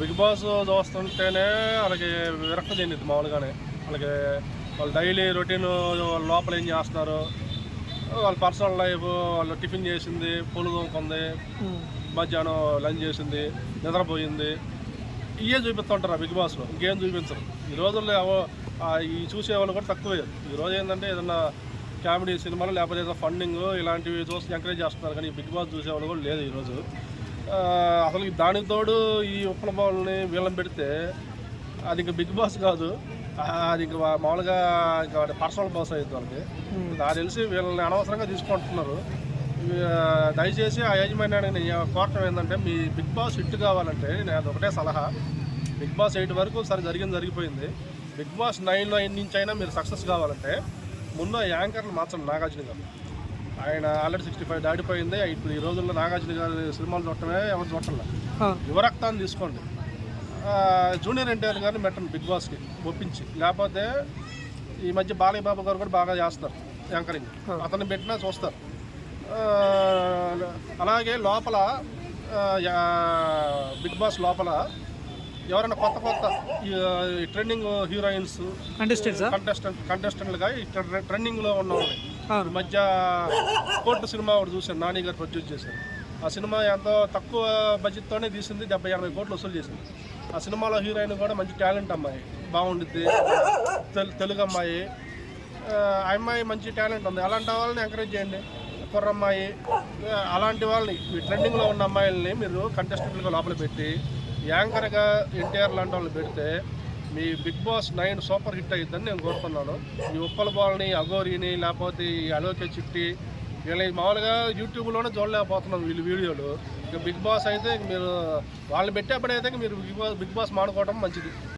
Big boss చూస్తుంటేనే వాళ్ళకి విరక్తి చెందింది మామూలుగానే. వాళ్ళకి వాళ్ళు డైలీ రొటీన్ లోపల ఏం చేస్తున్నారు? వాళ్ళ పర్సనల్ లైఫ్ వాళ్ళు టిఫిన్ చేసింది పూలు తోముకుంది మధ్యాహ్నం లంచ్ చేసింది నిద్రపోయింది. ఇవే చూపిస్తుంటారు ఆ బిగ్ బాస్లో ఇంకేం చూపించరు. ఈ రోజుల్లో ఈ చూసే వాళ్ళు కూడా తక్కువే. ఈ రోజు ఏంటంటే ఏదన్నా కామెడీ సినిమాలు లేకపోతే ఏదో ఫండింగ్ ఇలాంటివి చూసి ఎంకరేజ్ చేస్తున్నారు కానీ బిగ్ బాస్ చూసేవాళ్ళు కూడా లేదు ఈరోజు అసలు దానికి తోడు ఈ ఉప్పల బాల్ని వీళ్ళని పెడితే అది ఇంకా బిగ్ బాస్ కాదు. అది ఇంకా మామూలుగా ఇంకా పర్సనల్ బాస్ అయ్యింది వాళ్ళకి. నాకు తెలిసి వీళ్ళని అనవసరంగా తీసుకుంటున్నారు. దయచేసి ఆ యాజమాన్యానికి కోరటం ఏంటంటే మీ బిగ్ బాస్ హిట్ కావాలంటే నేను అది ఒకటే సలహా. బిగ్ బాస్ ఎయిట్ వరకు సరే జరిగింది జరిగిపోయింది. బిగ్ బాస్ నైన్ నైన్ నుంచి అయినా మీరు సక్సెస్ కావాలంటే ముందు ఆ యాంకర్ని మార్చండి నాగార్జున గారు. ఆయన ఆల్రెడీ సిక్స్టీ ఫైవ్ దాటిపోయింది. ఇప్పుడు ఈ రోజుల్లో నాగార్జున గారి సినిమాలు చూడటమే ఎవరు చూడటంలా యువరక్తాన్ని తీసుకోండి. జూనియర్ ఎన్టీఆర్ గారిని పెట్టండి బిగ్ బాస్కి ఒప్పించి. లేకపోతే ఈ మధ్య బాలయ్య బాబు గారు కూడా బాగా చేస్తారు యాంకరింగ్. అతన్ని పెట్టినా చూస్తారు. అలాగే లోపల బిగ్ బాస్ లోపల ఎవరైనా కొత్త కొత్త ఈ ట్రెండింగ్ హీరోయిన్స్ కంటెస్టెంట్సా కంటెస్టెంట్ కంటెస్టెంట్లుగా ట్రెండింగ్లో ఉన్న వాళ్ళని అవును. ఈ మధ్య కోర్టు సినిమా ఒకటి చూశాను నాని గారు ప్రొడ్యూస్ చేశారు. ఆ సినిమా ఎంతో తక్కువ బడ్జెట్తోనే తీసింది డెబ్బై ఎనభై కోట్లు వసూలు చేసింది. ఆ సినిమాలో హీరోయిన్ కూడా మంచి టాలెంట్ అమ్మాయి బాగుండిద్ది తెలుగు అమ్మాయి. ఆ అమ్మాయి మంచి టాలెంట్ ఉంది. అలాంటి వాళ్ళని ఎంకరేజ్ చేయండి. కుర్రమ్మాయి అలాంటి వాళ్ళని మీ ట్రెండింగ్లో ఉన్న అమ్మాయిల్ని మీరు కంటెస్టెంట్లుగా లోపల పెట్టి యాంకర్గా ఎన్టీఆర్ లాంటి వాళ్ళని పెడితే మీ Big Boss nine super hit అయ్యిద్దని నేను కోరుతున్నాను. ఈ ఉప్పల బాల్ని అగోరిని లేకపోతే ఈ అలోకే చిట్టి వీళ్ళ మామూలుగా యూట్యూబ్లోనే చూడలేకపోతున్నాం వీళ్ళు వీడియోలు. ఇక బిగ్ బాస్ అయితే మీరు వాళ్ళని పెట్టేప్పుడైతే ఇక మీరు బిగ్ బాస్ బిగ్ బాస్ మానుకోవడం మంచిది.